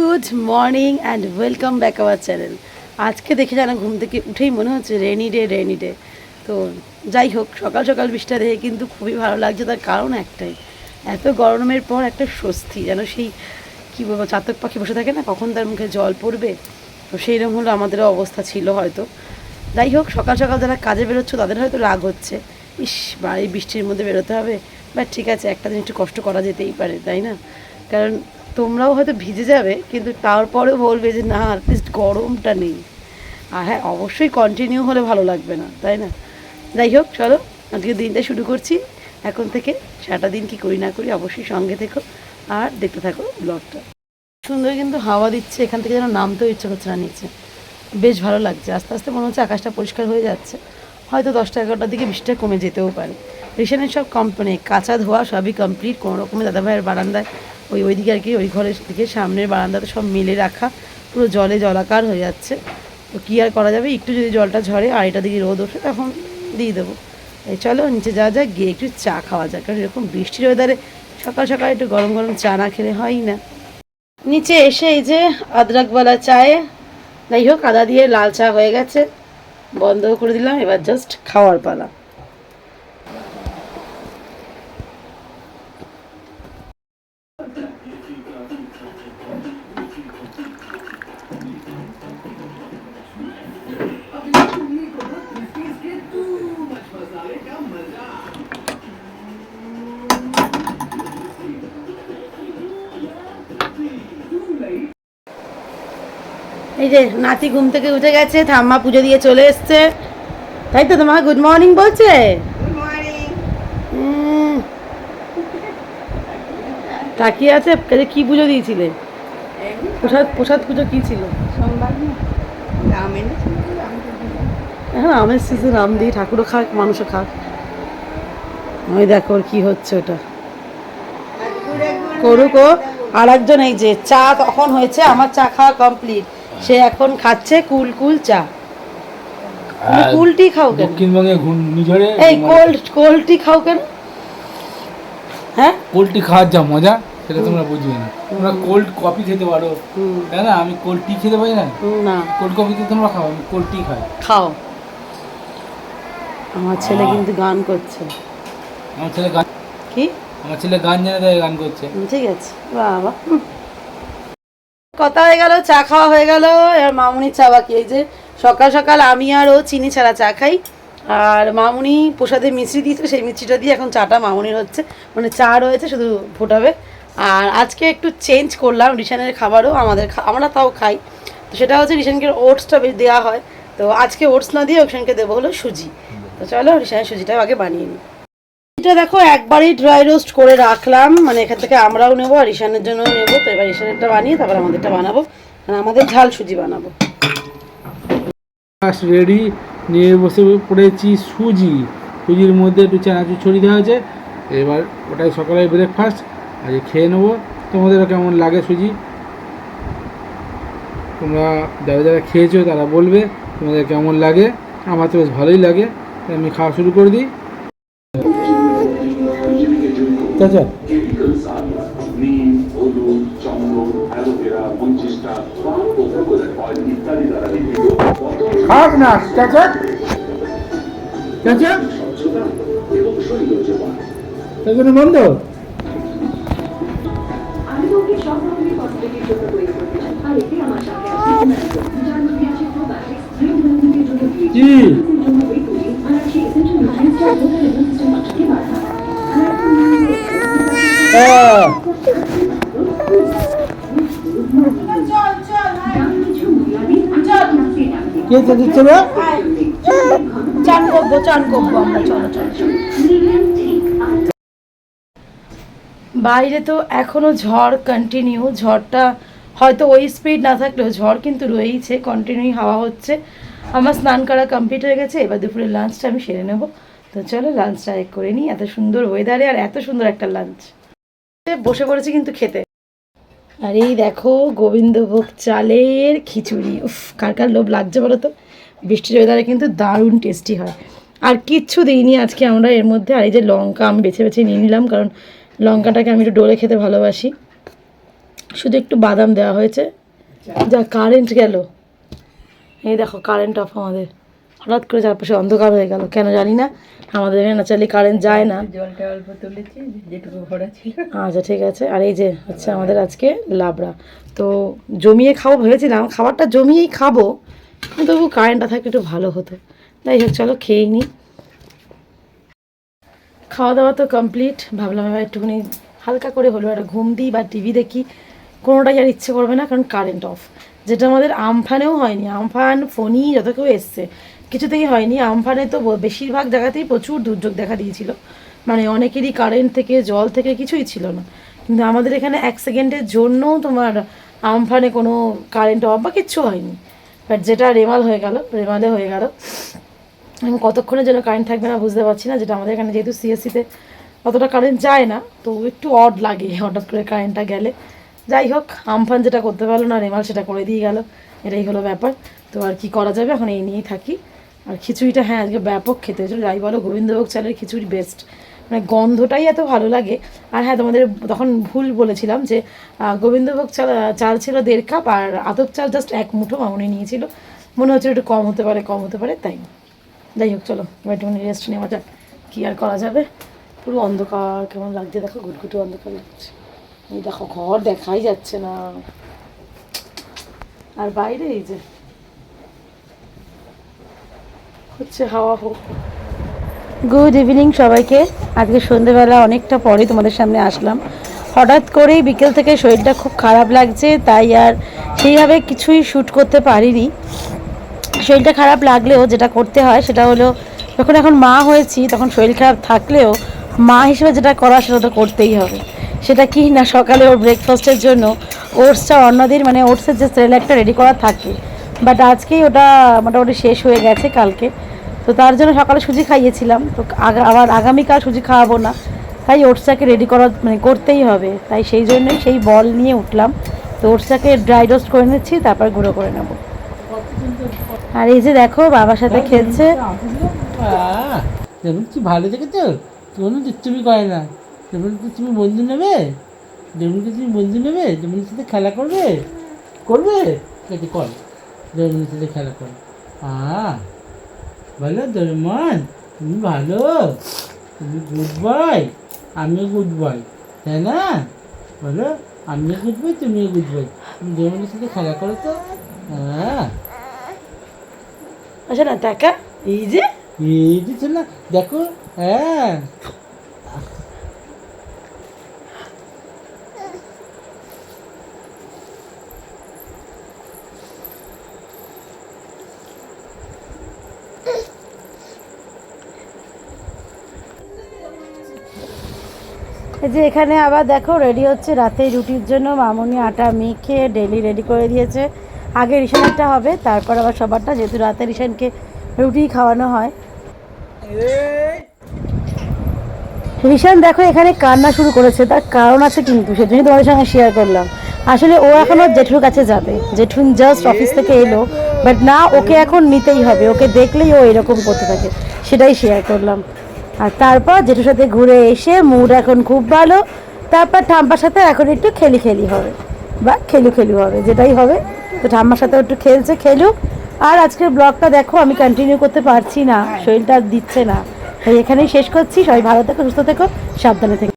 Good morning and welcome back our channel আজকে দেখে যেন ঘুম থেকে উঠেই মনে হচ্ছে রেনি ডে রেনি ডে তো যাই হোক, সকাল সকাল বৃষ্টিটা দেখে কিন্তু খুবই ভালো লাগছে, তার কারণ একটাই। এত গরমের পর একটা স্বস্তি, যেন সেই, কী বলব, চাতক পাখি বসে থাকে না, কখন তার মুখে জল পড়বে? তো সেইরকম হলো আমাদেরও অবস্থা ছিল হয়তো। যাই হোক, সকাল সকাল যারা কাজে বেরোচ্ছ, তাদের হয়তো রাগ হচ্ছে। ইস বাড়ি বৃষ্টির মধ্যে বেরোতে হবে। বাট ঠিক আছে, একটা দিন একটু কষ্ট করা যেতেই পারে, তাই না? কারণ তোমরাও হয়তো ভিজে যাবে, কিন্তু তারপরেও বলবে যে, না অ্যাটলিস্ট গরমটা নেই। আর হ্যাঁ অবশ্যই কন্টিনিউ হলে ভালো লাগবে না, তাই না? যাই হোক, চলো আজকে দিনটা শুরু করছি। এখন থেকে সারাটা দিন কি করি না করি অবশ্যই সঙ্গে থেকো আর দেখতে থাকো ব্লগটা সুন্দর কিন্তু হাওয়া দিচ্ছে, এখান থেকে যেন নামতেও ইচ্ছে হচ্ছে না নিচে। বেশ ভালো লাগছে, আস্তে আস্তে মনে হচ্ছে আকাশটা পরিষ্কার হয়ে যাচ্ছে। হয়তো দশটা এগারোটার দিকে বৃষ্টিটা কমে যেতেও পারে। রেশনের সব কোম্পানি কাঁচা ধোয়া সবই কমপ্লিট কোনো রকমের দাদাভাইয়ের বারান্দায় ওই ওইদিকে আর কি, ওই ঘরের দিকে, সামনের বারান্দাতে সব মেলে রাখা, পুরো জলে জলাকার হয়ে যাচ্ছে। তো কী আর করা যাবে? একটু যদি জলটা ঝরে আর আড়াইটা দিকে রোদ ওঠে, তখন দিয়ে দেবো। এই চলো, নিচে যাওয়া যাক, গিয়ে একটু চা খাওয়া যাক, কারণ এরকম বৃষ্টির ওয়েদারে সকাল সকাল একটু গরম গরম চা না খেলে হয়ই না। নিচে এসে এই যে আদরকওয়ালা চায়ে, যাই হোক, আদা দিয়ে লাল চা হয়ে গেছে, বন্ধ করে দিলাম, এবার জাস্ট খাওয়ার পালা। যে নাতি ঘুম থেকে উঠে গেছে ঠাম্মা পুজো দিয়ে চলে এসছে। তাই তো তোমাকে গুড মর্নিং বলছে? তাকিয়ে আছে কি পুজো দিয়েছিলে? প্রসাদ প্রসাদ পুজো কি ছিল? এখন আমের সিজন আম দিয়ে ঠাকুরও খাক মানুষও খাক। ওই দেখো কি হচ্ছে ওটা। করুক ও। আর একজন এই যে চা তখন হয়েছে আমার চা খাওয়া কমপ্লিট সে এখন খাচ্ছে কুল কুল চা। তুমি আর কুল টি খাও কেন? দক্ষিণবঙ্গে ঘূর্ণিঝড়ে এই কোল্ড কোল্ড টি খাও কেন? হ্যাঁ? কোল্ড খাওয়ার যা মজা সেটা তোমরা বুঝবে না। তোমরা কোল্ড কফি খেতে পারো। তাই না? আমি কোল্ড টি খেতে পারি না? না। কোল্ড কফি তো তোমরা খাও আমি কোল্ড টি খাই। খাও। আমার ছেলে কিন্তু গান করছে। আমার ছেলে গান কি? আমার ছেলে গান জানে তাই গান করছে। ঠিক আছে। বাবা। কথা হয়ে গেল, চা খাওয়া হয়ে গেল। এবার মামুনির চা বাকি, এই যে সকাল সকাল আমি আর ও চিনি ছাড়া চা খাই। আর মামুনি প্রসাদে মিষ্টি দিয়েছিল সেই মিষ্টিটা দিয়ে এখন চাটা মামুনির হচ্ছে। মানে চা রয়েছে, শুধু ফোটাবে। আর আজকে একটু চেঞ্জ করলাম, রিশানের খাবারও, আমাদের আমরা তাও খাই। তো সেটা হচ্ছে রিশানকে ওটসটা দেওয়া হয়। তো আজকে ওটস না দিয়ে রিশানকে দেবো হলো সুজি। তো চলো, রিশানের সুজিটাও আগে বানিয়ে নিই। এটা দেখো, একবারই ড্রাই রোস্ট করে রাখলাম। মানে এখান থেকে আমরাও নেব আর ঈশানের জন্যও নেব। তো এবার ঈশানেরটা বানিয়ে তারপর আমাদেরটা বানাবো। মানে আমাদের ঝাল সুজি বানাবো। রেডি নিয়ে বসে পড়েছি সুজি। সুজির মধ্যে একটু চানাচুর ছড়িয়ে দেওয়া আছে। এবার ওটাই সকালের ব্রেকফাস্ট আজ খেয়ে নেব। তোমাদেরও কেমন লাগে সুজি? তোমরা যারা যারা খেয়েছো তারা বলবে। তোমাদের কেমন লাগে? আমার তো বেশ ভালোই লাগে। আমি খাওয়া শুরু করে দিই। নির্মিত খাস না চাচা চাচা স্বচ্ছতা এবং শরীর জোগান চাচা বন্ধ? আমি তো ওকে সব রকমের কসমেটিক জন্য তৈরি করতে চাই। আর কে চাচাচ্ছে না চান করব চান করব আমরা, চলো বাইরে তো এখনও ঝড় কন্টিনিউ ঝড়টা হয়তো ওই স্পিড না থাকলেও ঝড় কিন্তু রয়েইছে কন্টিনিউ হাওয়া হচ্ছে। আমার স্নান করা কমপ্লিট হয়ে গেছে, এবার দুপুরে লাঞ্চটা আমি সেরে নেব। তো চলো লাঞ্চটা এক করে নিই, এত সুন্দর ওয়েদারে আর এত সুন্দর একটা লাঞ্চ বসে পড়েছি কিন্তু খেতে। আর এই দেখো গোবিন্দভোগ চালের খিচুড়ি। উফ, কার কার লোভ লাগছে বলো তো? বৃষ্টির ওয়েদারে কিন্তু দারুণ টেস্টি হয়। আর কিচ্ছু দিইনি আজকে আমরা, এর মধ্যে আর এই যে লঙ্কা আমি বেছে বেছে নিয়ে নিলাম, কারণ লঙ্কাটাকে আমি একটু ডোলে খেতে ভালোবাসি। শুধু একটু বাদাম দেওয়া হয়েছে। যা কারেন্ট গেল। এই দেখো কারেন্ট অফ আমাদের। হঠাৎ করে চারপাশে অন্ধকার হয়ে গেল। কেন জানি না। আমাদের এখানে ন্যাচারালি কারেন্ট যায় না। জলটা অল্প তুলেছি যেটুকু ভরা ছিল। আচ্ছা ঠিক আছে। আর এই যে হচ্ছে আমাদের আজকে লাবড়া। তো জমিয়ে খাব ভেবেছিলাম খাবারটা জমিয়েই খাব কিন্তু তবু কারেন্টটা থাকলে একটু ভালো হতো। যাই হোক চলো খেয়েই নিই খাওয়া দাওয়া তো কমপ্লিট ভাবলাম এবার একটুখানি হালকা করে হলো একটা ঘুম দিই বা টিভি দেখি। কোনোটাই আর ইচ্ছে করবে না কারণ কারেন্ট অফ যেটা আমাদের আমফানেও হয়নি। আমফান ফোনই যত কেউ এসছে। কিছুতেই হয়নি। আমফানে তো বেশিরভাগ জায়গাতেই প্রচুর দুর্যোগ দেখা দিয়েছিল। মানে অনেকেরই কারেন্ট থেকে, জল থেকে কিছুই ছিল না। কিন্তু আমাদের এখানে এক সেকেন্ডের জন্যও তোমার আমফানে কোনো কারেন্ট অফ বা কিচ্ছু হয়নি। বাট যেটা রেমাল হয়ে গেল, রেমালে হয়ে গেল। কতক্ষণের জন্য কারেন্ট থাকবে না বুঝতে পারছি না, যেটা আমাদের এখানে যেহেতু সিএসসিতে অতটা কারেন্ট যায় না, তো একটু অড লাগে হঠাৎ করে কারেন্টটা গেলে। যাই হোক, আমফান যেটা করতে পারল না, রেমাল সেটা করে দিয়ে গেল। এটাই হলো ব্যাপার। তো আর কি করা যাবে? এখন এই নিয়েই থাকি। আর খিচুড়িটা হ্যাঁ আজকে ব্যাপক খেতে হয়েছিল। যাই বলো, গোবিন্দভোগ চালের খিচুড়ি বেস্ট মানে গন্ধটাই এত ভালো লাগে। আর হ্যাঁ তোমাদের তখন ভুল বলেছিলাম যে গোবিন্দভোগ চাল চাল ছিল দেড় কাপ, আর আতপ চাল জাস্ট এক মুঠো মামনি নিয়েছিল। মনে হচ্ছে একটু কম হতে পারে, কম হতে পারে, তাই। যাই হোক, চলো, এবার একটুখানি রেস্ট নেওয়া যাক। কী আর করা যাবে? পুরো অন্ধকার, কেমন লাগছে? দেখো, ঘুটঘুটে অন্ধকার লাগছে। এই দেখো, ঘর দেখাই যাচ্ছে না। আর বাইরে এই যে হচ্ছে, হাওয়া হোক। গুড ইভিনিং সবাইকে। আজকে সন্ধেবেলা অনেকটা পরে তোমাদের সামনে আসলাম। হঠাৎ করেই বিকেল থেকে শরীরটা খুব খারাপ লাগছে, তাই আর সেইভাবে কিছুই শ্যুট করতে পারিনি। শরীরটা খারাপ লাগলেও যেটা করতে হয় সেটা হলো, যখন এখন মা হয়েছি, তখন শরীর খারাপ থাকলেও মা হিসেবে যেটা করা সেটা তো করতেই হবে। সেটা কি না সকালে ওর ব্রেকফাস্টের জন্য ওটসটা অন্যদিন মানে ওটসের যে সেরেলাকটা রেডি করা থাকে। বাট আজকেই ওটা মোটামুটি শেষ হয়ে গেছে কালকে। তো তার জন্য সকালে সুজি খাইয়েছিলাম। তো আবার আগামীকাল সুজি খাওয়াবো না। তাই ওটসটাকে রেডি করা মানে করতেই হবে। তাই সেই জন্যই সেই বল নিয়ে উঠলাম। তো ওটসটাকে ড্রাই রোস্ট করে নিচ্ছি তারপর গুঁড়ো করে নেব। আর এই যে দেখো বাবার সাথে খেলছে। আহ, যেমন কি ভালো দেখেছ? কোনো দুষ্টুমি করে না। যেমন কি তুমি বন্ধু নেবে? যেমন কি তুমি বন্ধু নেবে? যেমন সাথে খেলা করবে? করবে? আছে কর। যেমন সাথে খেলা করো। আহ বলো দরমান তুমি ভালো। তুমি গুড বয় আমি গুড বয় তাই না? বলো আমিও গুড বয় তুমিও গুড বয় তুমি দরমনের সাথে খেলা করো তো। হ্যাঁ। আচ্ছা না টাকা? এই যে এই যে না দেখো হ্যাঁ। যে এখানে আবার দেখো রেডি হচ্ছে রাতে রুটির জন্য। মামুনি আটা মেখে ডেলি রেডি করে দিয়েছে। আগে রিসানটা হবে, তারপর আবার সবারটা, যেহেতু রাতে রিসানকে রুটি খাওয়ানো হয়। রিশান দেখো, এখানে কান্না শুরু করেছে। তার কারণ আছে কিন্তু সেজন্য তোমাদের সঙ্গে শেয়ার করলাম। আসলে ও এখন ওর জেঠুর কাছে যাবে। জেঠুন জাস্ট অফিস থেকে এলো বাট না, ওকে এখন নিতেই হবে। ওকে দেখলেই ও এরকম করতে থাকে। সেটাই শেয়ার করলাম। আর তারপর জেঠুর সাথে ঘুরে এসে মুড এখন খুব ভালো। তারপর ঠাম্পার সাথে এখন একটু খেলি খেলি হবে। বা খেলু খেলু হবে, যেটাই হবে। তো ঠাম্মার সাথে একটু খেলছে খেলুক আর আজকের ব্লগটা দেখো, আমি কন্টিনিউ করতে পারছি না। শরীরটা দিচ্ছে না। তাই এখানেই শেষ করছি। সবাই ভালো থেকো, সুস্থ থেকো, সাবধানে থেকো।